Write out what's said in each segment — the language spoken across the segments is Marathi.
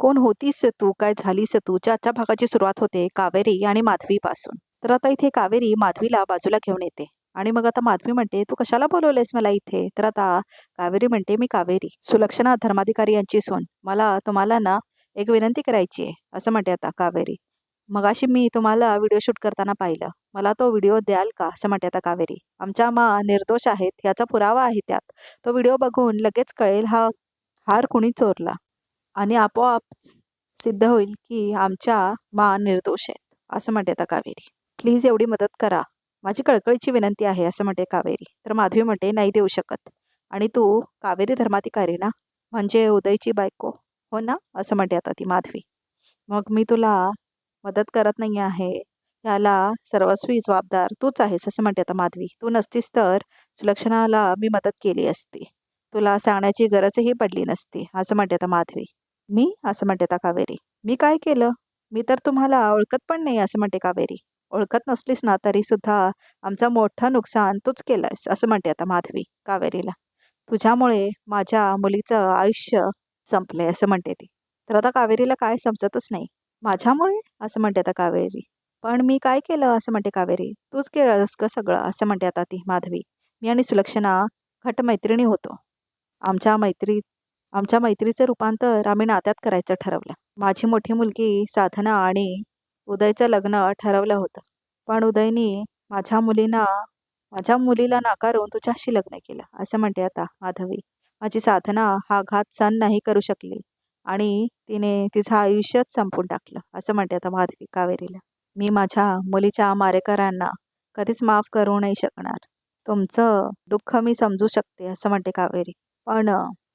कोण होतीस तू? काय झालीस तूच्या आजच्या भागाची सुरुवात होते कावेरी आणि माधवीपासून तर आता इथे कावेरी माधवीला बाजूला घेऊन येते. आणि मग आता माधवी म्हणते तू कशाला बोलवलेस मला इथे? तर आता कावेरी म्हणते मी कावेरी. सुलक्षणा धर्माधिकारी यांची सोन. मला तुम्हाला ना एक विनंती करायची आहे असं म्हणते आता कावेरी. मगाशी मी तुम्हाला व्हिडिओ शूट करताना पाहिलं. मला तो व्हिडिओ द्याल का? असं म्हणते आता कावेरी. आमच्या मा निर्दोष आहेत. याचा पुरावा आहे त्यात. तो व्हिडिओ बघून लगेच कळेल हा हार कुणी चोरला. आणि आपोआप सिद्ध होईल की आमच्या मा निर्दोष आहेत असं म्हणते आता कावेरी. प्लीज एवढी मदत करा. माझी कळकळीची विनंती आहे असं म्हणते कावेरी. तर माधवी म्हणते नाही देऊ शकत. आणि तू कावेरी धर्माधिकारी ना? म्हणजे उदयची बायको. हो ना? असं म्हणते आता ती माधवी. मग मी तुला मदत करत नाही आहे. याला सर्वस्वी जबाबदार तूच आहेस असं म्हणते आता माधवी. तू नसतीस तर सुलक्षणाला मी मदत केली असती. तुला सांगण्याची गरजही पडली नसती असं म्हणते आता माधवी. मी? असं म्हणते आता कावेरी. मी काय केलं? मी तर तुम्हाला ओळखत पण नाही असं म्हणते कावेरी. ओळखत नसलीस ना तरी सुद्धा आमचं मोठं नुकसान तूच केलंयस असं म्हणते आता माधवी कावेरीला. तुझ्यामुळे माझ्या मुलीचं आयुष्य संपलंय असं म्हणते ती. तर आता कावेरीला काय समजतच नाही. माझ्यामुळे? असं म्हणते आता कावेरी. पण मी काय केलं असं म्हणते कावेरी? तूच केलंस का सगळं? असं म्हणते आता ती माधवी. मी आणि सुलक्षणा घट मैत्रिणी होतो. आमच्या मैत्री आमच्या मैत्रीचं रूपांतर आम्ही नात्यात करायचं ठरवलं. माझी मोठी मुलगी साधना आणि उदयचं लग्न ठरवलं होतं. पण उदयनी माझ्या मुलींना माझ्या मुलीला नाकारून तुझ्याशी लग्न केलं असं म्हणते आता माधवी. माझी साधना हा घात सण नाही करू शकली आणि तिने तिचं आयुष्यच संपून टाकलं असं म्हणते आता माधवी कावेरीला. मी माझ्या मुलीच्या मारेकरांना कधीच माफ करू नाही शकणार. तुमचं दुःख मी समजू शकते असं म्हणते कावेरी. पण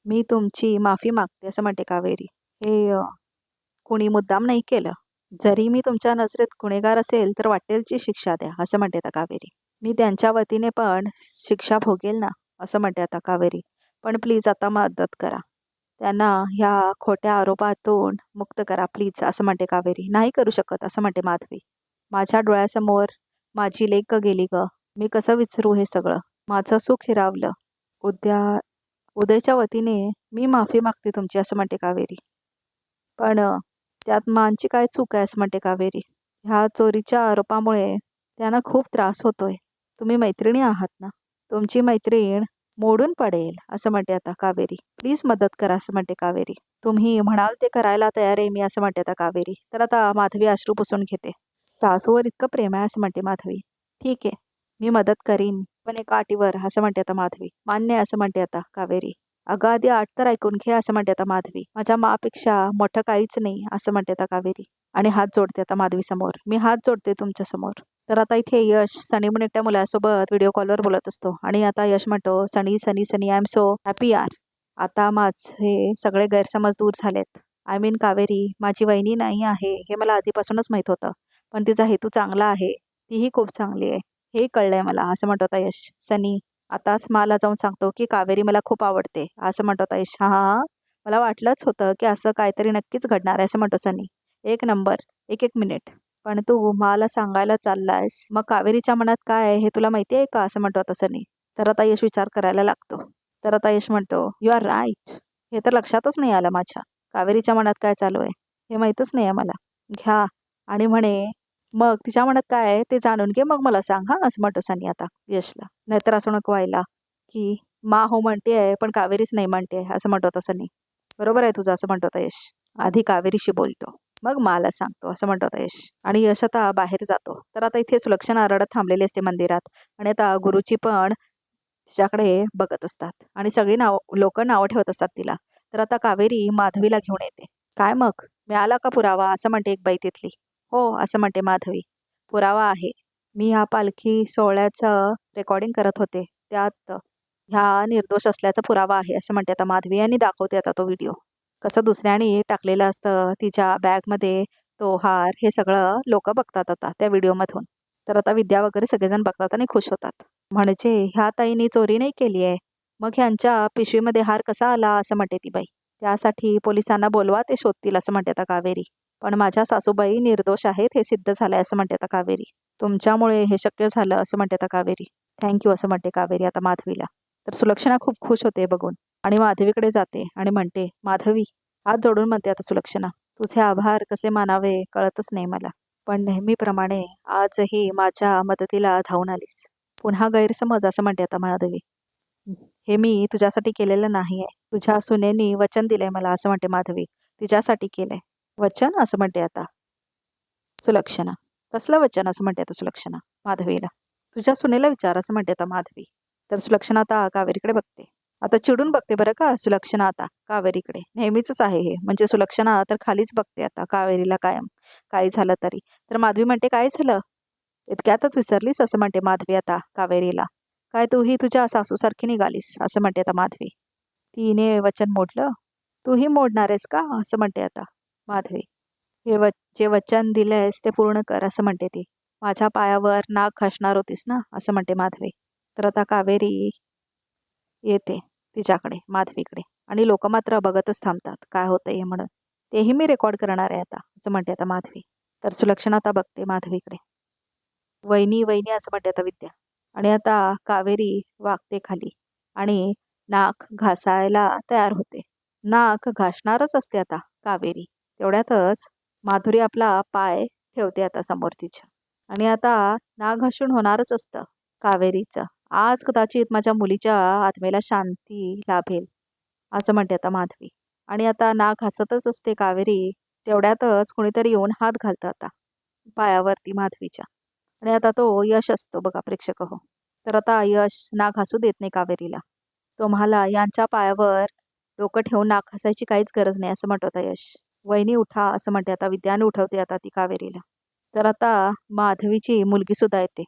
मी तुमची माफी मागते असं म्हणते कावेरी. हे कुणी मुद्दाम नाही केलं. जरी मी तुमच्या नजरेत गुन्हेगार असेल तर वाटेलची शिक्षा द्या असं म्हणते आता कावेरी. मी त्यांच्या वतीने पण शिक्षा भोगेल ना असं म्हणते आता कावेरी. पण प्लीज आता मदत करा. त्यांना ह्या खोट्या आरोपातून मुक्त करा प्लीज असं म्हणते कावेरी. नाही करू शकत असं म्हणते माधवी. माझ्या डोळ्यासमोर माझी लेख गेली ग. मी कसं विसरू हे सगळं? माझं सुख हिरावलं. उद्या उदयच्या वतीने मी माफी मागते तुमची असं म्हणते कावेरी. पण त्यात मानची काय चूक आहे असं म्हणते कावेरी. ह्या चोरीच्या आरोपामुळे त्यांना खूप त्रास होतोय. तुम्ही मैत्रिणी आहात ना? तुमची मैत्रीण मोडून पडेल असं म्हणते आता कावेरी. प्लीज मदत करा असं म्हणते कावेरी. तुम्ही म्हणाल ते करायला तयार आहे मी असं म्हणते आता कावेरी. तर आता माधवी अश्रू पुसून घेते. सासूवर इतकं प्रेम आहे असं म्हणते माधवी. ठीक आहे मी मदत करीन. पण एका अटीवर असं म्हणते आता माधवी. मान्य असं म्हणते आता कावेरी. अगं आधी आठ तर ऐकून घे असं म्हणते आता माधवी. माझ्या मापेक्षा मोठं काहीच नाही असं म्हणते आता कावेरी. आणि हात जोडते आता माधवी समोर. मी हात जोडते तुमच्यासमोर. तर आता इथे यश सनी म्हणून एकट्या मुलासोबत व्हिडिओ कॉलवर बोलत असतो. आणि आता यश म्हणतो Sunny Sunny Sunny I am so happy R आता माझे सगळे गैरसमज दूर झालेत. आय मीन कावेरी माझी वहिनी नाही आहे हे मला आधीपासूनच माहीत होतं. पण तिचा हेतू चांगला आहे. तीही खूप चांगली आहे. हे कळलंय मला. असं म्हणतो होता यश. सनी आताच मला जाऊन सांगतो की कावेरी मला खूप आवडते. असं म्हणतो आता यश. हा मला वाटलंच होतं की असं काहीतरी नक्कीच घडणार आहे असं म्हणतो सनी. एक नंबर. एक एक मिनिट. पण तू मला सांगायला चाललायस. मग कावेरीच्या मनात काय आहे हे तुला माहिती आहे का? असं म्हणतो आता सनी. तर आता यश विचार करायला लागतो. तर आता यश म्हणतो यू आर राईट हे तर लक्षातच नाही आलं माझ्या. कावेरीच्या मनात काय चालू आहे हे माहीतच नाही आहे मला. घ्या. आणि म्हणे मग तिच्या मनात काय आहे ते जाणून घे मग मला सांग हा असं म्हणतो सनी आता यशला. नाहीतर असं नको व्हायला की मा हो म्हणते आहे पण कावेरीच नाही म्हणते आहे असं म्हणतो तसं सनी. बरोबर आहे तुझं असं म्हणतो यश. आधी कावेरीशी बोलतो मग मला सांगतो असं म्हणतो आता यश. आणि यश आता बाहेर जातो. तर आता इथे सुलक्षणा रडत थांबलेली असते मंदिरात. आणि आता गुरुची पण तिच्याकडे बघत असतात. आणि सगळी नाव लोक नावं ठेवत असतात तिला. तर आता कावेरी माधवीला घेऊन येते. काय मग? मिळाला का पुरावा? असं म्हणते एक बाई तिथली. हो असं म्हणते माधवी. पुरावा आहे. मी ह्या पालखी सोहळ्याचं रेकॉर्डिंग करत होते. त्यात ह्या निर्दोष असल्याचा पुरावा आहे असं म्हणते आता माधवी. यांनी दाखवते आता तो व्हिडिओ कसं दुसऱ्याने टाकलेलं असतं तिच्या बॅगमध्ये तो हार हे सगळं लोक बघतात आता त्या व्हिडिओमधून तर आता विद्या वगैरे सगळेजण बघतात आणि खुश होतात. म्हणजे ह्या ताईने चोरी नाही केली आहे. मग ह्यांच्या पिशवीमध्ये हार कसा आला असं म्हणते ती बाई. त्यासाठी पोलिसांना बोलवा ते शोधतील असं म्हणते आता कावेरी. पण माझ्या सासूबाई निर्दोष आहेत हे सिद्ध झालंय असं म्हणते आता कावेरी. तुमच्यामुळे हे शक्य झालं असं म्हणते आता कावेरी. थँक्यू असं म्हणते कावेरी आता माधवीला. तर सुलक्षणा खूप खुश होते बघून. आणि माधवीकडे जाते आणि म्हणते माधवी हात जोडून म्हणते आता सुलक्षणा. तुझे आभार कसे मानावे कळतच नाही मला. पण नेहमीप्रमाणे आजही माझ्या मदतीला धावून आलीस. पुन्हा गैरसमज असं म्हणते आता माधवी. हे मी तुझ्यासाठी केलेलं नाही आहे तुझ्या सुनेनी वचन दिलंय मला असं म्हणते माधवी. तिच्यासाठी केलंय. वचन असं म्हणते आता. सुलक्षणा. कसलं वचन असं म्हणते आता सुलक्षणा? माधवीला. तुझ्या सुनेला विचार असं म्हणते आता माधवी. तर सुलक्षणा आता कावेरीकडे बघते. आता चिडून बघते बरं का सुलक्षणा आता कावेरीकडे. नेहमीच आहे हे. म्हणजे सुलक्षणा तर खालीच बघते आता कावेरीला कायम. काय झालं तरी. तर माधवी म्हणते काय झालं? इतक्यातच विसरलीस? असं म्हणते माधवी आता कावेरीला. काय तूही तुझ्या सासूसारखी निघालीस? असं म्हणते आता माधवी. तिने वचन मोडलं? तूही मोडणार आहेस का? असं म्हणते आता. माधवी हे व जे वचन दिलंयस ते पूर्ण कर असं म्हणते ती. माझ्या पायावर नाक खसणार होतीस ना असं म्हणते माधवी. तर आता कावेरी येते तिच्याकडे माधवीकडे. आणि लोक मात्र बघतच थांबतात काय होतंय हे म्हणून? तेही मी रेकॉर्ड करणार आहे आता असं म्हणते आता माधवी. तर सुलक्षणा आता बघते माधवीकडे. वहिनी वहिनी असं म्हणते आता विद्या. आणि आता कावेरी वागते खाली. आणि नाक घासायला तयार होते. नाक घासणारच असते आता कावेरी. तेवढ्यातच माधुरी आपला पाय ठेवते आता समोर तिच्या आणि आता नाक घासून होणारच असतं कावेरीचं. आज कदाचित माझ्या मुलीच्या आत्मेला शांती लाभेल असं म्हणते आता माधवी. आणि आता नाक हसतच असते कावेरी तेवढ्यातच कोणीतरी येऊन हात घालतं आता पायावरती माधवीच्या. आणि आता तो यश असतो बघा प्रेक्षक हो. तर आता यश नाक हसू देत नाही कावेरीला. तुम्हाला यांच्या पायावर डोकं ठेवून नाक हसायची काहीच गरज नाही असं म्हणत होता यश. वहिनी उठा असं म्हणते. आता विद्याने उठवते आता ती कावेरीला. तर आता माधवीची मुलगी सुद्धा येते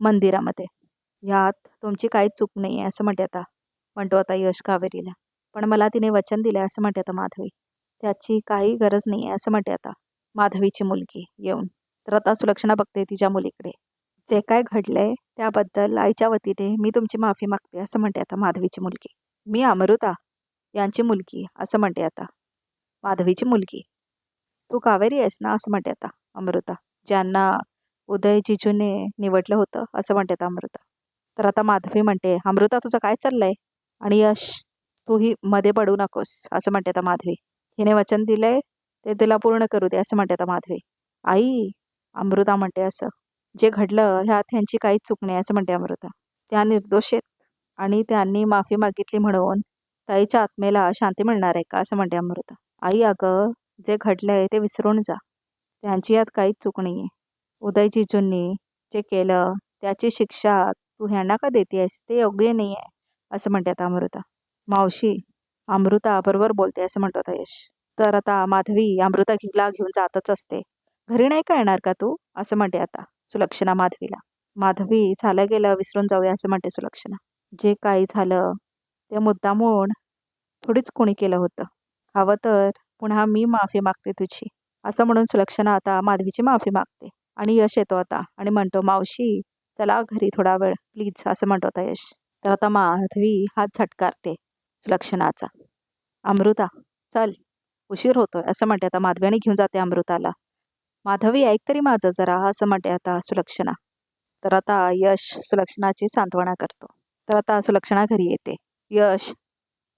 मंदिरामध्ये. यात तुमची काहीच चूक नाही आहे असं म्हणते आता. म्हणतो आता यश कावेरीला. पण मला तिने वचन दिलं आहे असं म्हणते आता माधवी. त्याची काही गरज नाही आहे असं म्हणते आता माधवीची मुलगी येऊन. तर आता सुलक्षणा बघते तिच्या मुलीकडे. जे काय घडलंय त्याबद्दल आईच्या वतीने मी तुमची माफी मागते असं म्हणते आता माधवीची मुलगी. मी अमृता यांची मुलगी असं म्हणते आता. माधवीची मुलगी. तू कावेरी आहेस ना? असं म्हणते आता अमृता ज्यांना उदय जिजूने निवडलं होतं असं म्हणते आता अमृता. तर आता माधवी म्हणते अमृता तुझं काय चाललंय? आणि यश तूही मध्ये पडू नकोस असं म्हणते आता माधवी. हिने वचन दिलंय ते तुला पूर्ण करू दे असं म्हणते आता माधवी. आई अमृता म्हणते असं जे घडलं ह्यात ह्यांची काहीच चूक नाही असं म्हणते अमृता. त्या निर्दोष आहेत आणि त्यांनी माफी मागितली म्हणून ताईच्या आत्मेला शांती मिळणार आहे का? असं म्हणते अमृता. आई अगं जे घडलंय ते विसरून जा. त्यांची यात काहीच चूक नाही आहे उदयजीजूंनी जे केलं त्याची शिक्षा तू ह्यांना का देते आहेस ते योग्य नाही आहे असं म्हणते आता अमृता. मावशी अमृता बरोबर बोलते असं म्हणतो आता यश. तर आता माधवी अमृता घिला घेऊन जातच असते. घरी नाही का येणार का तू? असं म्हणते आता सुलक्षणा माधवीला. माधवी झालं गेलं विसरून जाऊया असं म्हणते सुलक्षणा. जे काही झालं ते मुद्दामून थोडीच कोणी केलं होतं. हवं तर पुन्हा मी माफी मागते तुझी. असं म्हणून सुलक्षणा आता माधवीची माफी मागते आणि यश येतो आता आणि म्हणतो मावशी चला घरी थोडा वेळ प्लीज असं म्हणतो आता यश. तर आता माधवी हात झटकारते सुलक्षणाचा. अमृता चल उशीर होतोय असं म्हणते आता माधवीने घेऊन जाते अमृताला. माधवी ऐक तरी माझं जरा असं म्हणते आता सुलक्षणा. तर आता यश सुलक्षणाची सांत्वना करतो. तर आता सुलक्षणा घरी येते. यश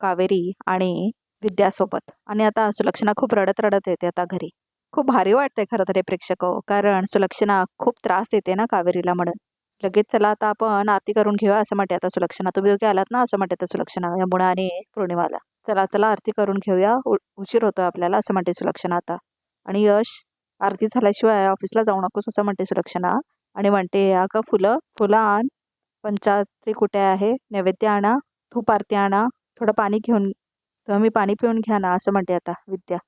कावेरी आणि विद्यासोबत. आणि आता सुलक्षणा खूप रडत रडत येते आता घरी. खूप भारी वाटतंय खरं तर हे प्रेक्षक हो, कारण सुलक्षणा खूप त्रास देते ना कावेरीला म्हणून. लगेच चला आता आपण आरती करून घेऊया असं म्हणते आता सुलक्षणा. तुम्ही दोघे आलात ना असं म्हणते आता सुलक्षणा यमुना आणि पौर्णिमाला. चला चला आरती करून घेऊया. उशीर होतो आपल्याला असं म्हणते सुलक्षणा आता. आणि यश आरती झाल्याशिवाय ऑफिसला जाऊ नकोस असं म्हणते सुलक्षणा. आणि म्हणते अगं फुलं फुलं आण पंचात्री कुठे आहे नैवेद्य आणा धूप आरती आणा थोडं पाणी घेऊन तुम्ही पाणी पिऊन घ्या ना असं म्हणते आता विद्या.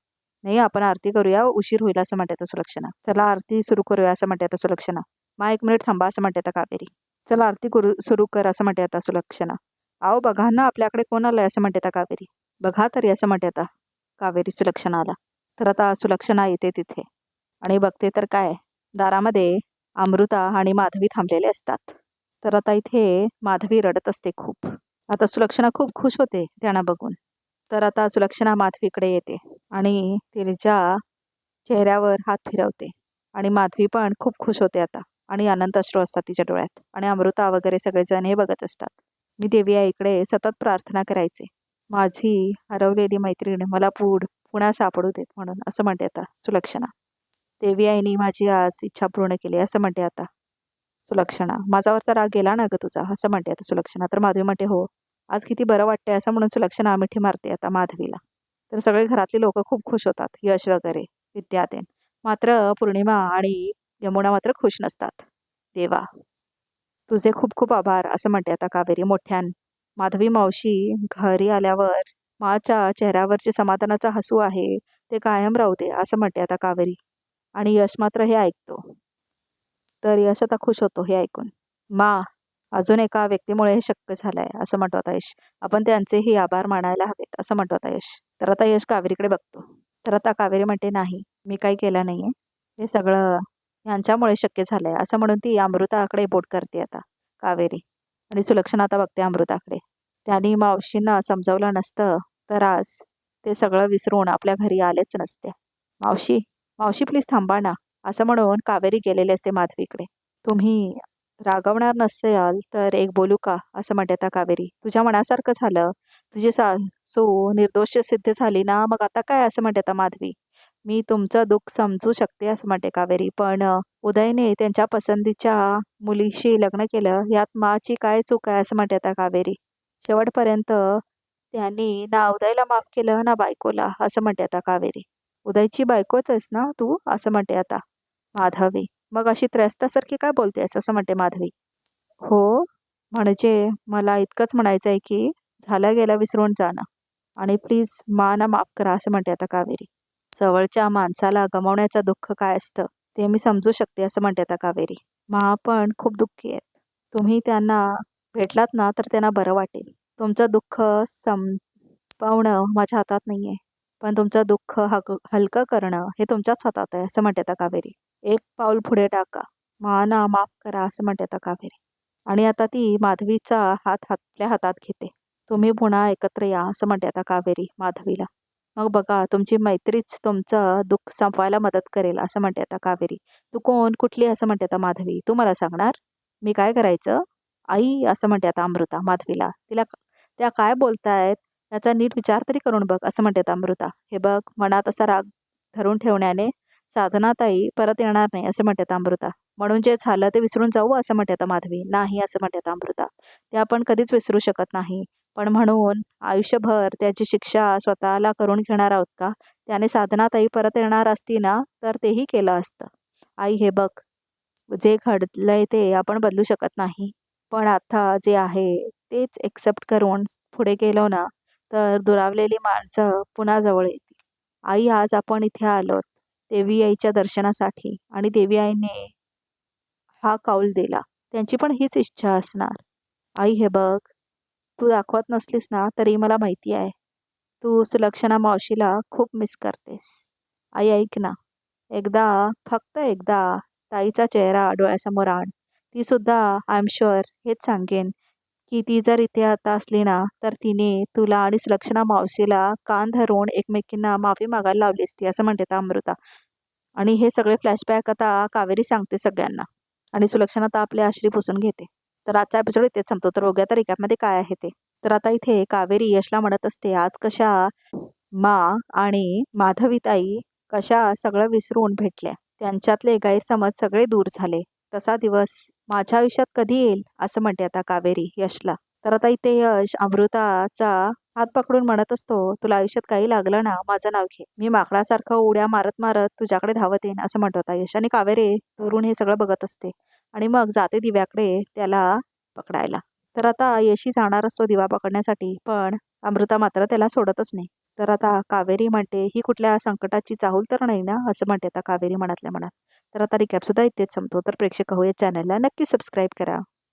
नाही आपण आरती करूया उशीर होईल असं म्हणते आता सुलक्षणा. चला आरती सुरू करूया असं म्हणते आता सुलक्षणा. मा एक मिनिट थांबा असं म्हणते आता कावेरी. चला आरती करू सुरू कर असं म्हणते आता सुलक्षणा. आहो बघा ना आपल्याकडे कोण आलंय असं म्हणते आता कावेरी. बघा तरी असं म्हणते आता कावेरी सुलक्षणाला. तर आता सुलक्षणा येते तिथे. आणि बघते तर काय दारामध्ये अमृता आणि माधवी थांबलेले असतात. तर आता इथे माधवी रडत असते खूप. आता सुलक्षणा खूप खुश होते त्यांना बघून. तर आता सुलक्षणा माधवीकडे येते आणि तिच्या चेहऱ्यावर हात फिरवते. आणि माधवी पण खूप खुश होते आता आणि आनंद अश्रू असतात तिच्या डोळ्यात आणि अमृता वगैरे सगळेजण हे बघत असतात. मी देवी आईकडे सतत प्रार्थना करायचे. माझी हरवलेली मैत्रीण मला पुढ पुन्हा सापडू देत म्हणून असं म्हणते आता सुलक्षणा. देवी आईने माझी आज इच्छा पूर्ण केली असं म्हणते आता सुलक्षणा. माझावरचा राग गेला ना ग तुझा? असं म्हणते आता सुलक्षणा. तर माधवी म्हणते हो आज किती बरं वाटतंय असं म्हणून सुलक्षणा मिठी मारते आता माधवीला. तर सगळे घरातले लोक खूप खुश होतात. यश वगैरे विद्यातेन मात्र पौर्णिमा आणि यमुना मात्र खुश नसतात. देवा तुझे खूप खूप आभार असं म्हणते आता कावेरी मोठ्यान. माधवी मावशी घरी आल्यावर माच्या चेहऱ्यावर जे समाधानाचा हसू आहे ते कायम राहू दे असं म्हणते आता कावेरी. आणि यश मात्र हे ऐकतो. तर यश आता खुश होतो हे ऐकून. मा अजून एका व्यक्तीमुळे हे शक्य झालंय असं म्हणतो आता यश. आपण त्यांचेही आभार मानायला हवेत असं म्हणतो आता यश. तर आता यश कावेरीकडे बघतो. तर आता कावेरी म्हणते नाही मी काही केलं नाहीये. हे सगळं यांच्यामुळे शक्य झालंय. असं म्हणून ती अमृताकडे बोट करते आता कावेरी. आणि सुलक्षणा आता बघते अमृताकडे. त्यांनी मावशींना समजावलं नसतं तर आज ते सगळं विसरून आपल्या घरी आलेच नसते. मावशी मावशी प्लीज थांबा ना. असं म्हणून कावेरी गेलेले असते माधवीकडे. तुम्ही रागवणार नसेल तर एक बोलू का? असं म्हणते आता कावेरी. तुझ्या मनासारखं झालं. तुझी सासू निर्दोष सिद्ध झाली ना मग आता काय? असं म्हणते आता माधवी. मी तुमचं दुःख समजू शकते असं म्हणते कावेरी. पण उदयने त्यांच्या पसंतीच्या मुलीशी लग्न केलं. यात माची काय चूक आहे? असं म्हणते आता कावेरी. शेवटपर्यंत त्यांनी ना उदयला माफ केलं ना बायकोला असं म्हणते आता कावेरी. उदयची बायकोच आहेस ना तू? असं म्हणते आता माधवी. मग अशी त्रस्तासारखी काय बोलतेस? असं म्हणते माधवी. हो म्हणजे मला इतकंच म्हणायचं आहे की झालं गेलं विसरून जाणं. आणि प्लीज माना माफ करा असं म्हणते आता कावेरी. जवळच्या माणसाला गमावण्याचं दुःख काय असतं ते मी समजू शकते असं म्हणते आता कावेरी. मा पण खूप दुःखी आहेत. तुम्ही त्यांना भेटलात ना तर त्यांना बरं वाटेल. तुमचं दुःख संपवणं माझ्या हातात नाही आहे पण तुमचं दुःख हक हलकं करणं हे तुमच्याच हातात आहे असं म्हणते आता कावेरी. एक पाऊल पुढे टाका. माना माफ करा असं म्हणते आता कावेरी? आणि आता ती माधवीचा हात आपल्या हातात घेते. तुम्ही पुन्हा एकत्र या असं म्हणते आता कावेरी माधवीला? मग बघा तुमची मैत्रीच तुमचं दुःख संपवायला मदत करेल असं म्हणते आता कावेरी. तू कोण? कुठली? असं म्हणते आता माधवी. तू मला सांगणार? मी काय करायचं? आई असं म्हणते आता अमृता माधवीला. तिला त्या काय बोलतायत? याचा नीट विचार तरी करून बघ असं म्हणते आता अमृता. हे बघ मनात असा राग धरून ठेवण्याने साधनाताई परत येणार नाही असं म्हणतात अमृता. म्हणून जे झालं ते विसरून जाऊ असं म्हणतात माधवी. नाही असं म्हणतात अमृता. ते आपण कधीच विसरू शकत नाही. पण म्हणून आयुष्यभर त्याची शिक्षा स्वतःला करून घेणार आहोत का? त्याने साधनाताई परत येणार असती ना तर तेही केलं असतं. आई हे बघ. जे घडलंय ते आपण बदलू शकत नाही. पण आता जे आहे तेच एक्सेप्ट करून पुढे गेलो ना तर दुरावलेली माणसं पुन्हा जवळ येतील. आई आज आपण इथे आलोत. देवी आईच्या दर्शनासाठी. आणि देवी आईने हा कौल दिला. त्यांची पण हीच इच्छा असणार. आई हे बघ तू दाखवत नसलीस ना तरी मला माहिती आहे. तू सुलक्षणा मावशीला खूप मिस करतेस. आई ऐक ना. एकदा फक्त एकदा ताईचा चेहरा डोळ्यासमोर आण. ती सुद्धा आय एम शुअर हेच सांगेन. की ती जर इथे आता असली ना तर तिने तुला आणि सुलक्षणा मावशीला कान धरून एकमेकींना माफी मागायला लावली असती असं म्हणते अमृता. आणि हे सगळे फ्लॅशबॅक आता कावेरी सांगते सगळ्यांना. आणि सुलक्षणा आता आपले आश्री पुसून घेते. तर आजचा एपिसोड इथेच संपतो. तर बघूया तर रिकॅपमध्ये काय आहे ते. तर आता इथे कावेरी यशला म्हणत असते आज कशा मा आणि माधवीताई कशा सगळं विसरून भेटल्या. त्यांच्यातले गैरसमज सगळे दूर झाले. तसा दिवस माझ्या आयुष्यात कधी येईल असं म्हणते आता कावेरी यशला. तर आता इथे यश अमृताचा हात पकडून म्हणत असतो तुला आयुष्यात काही लागलं ना माझं नाव घे. मी माकडासारखं उड्या मारत मारत तुझ्याकडे धावत येईन असं म्हणत होता यश. आणि कावेरी दुरून हे सगळं बघत असते. आणि मग जाते दिव्याकडे त्याला पकडायला. तर आता यशी जाणार असतो दिवा पकडण्यासाठी पण अमृता मात्र त्याला सोडतच नाही. तर आता कावेरी म्हणते ही कुठल्या संकटाची चाहूल तर नाही ना असं म्हणते आता कावेरी मनातल्या मनात. तर आता रिकॅप सुद्धा इथेच संपतो. तर प्रेक्षक हो या चॅनलला नक्की सबस्क्राईब करा.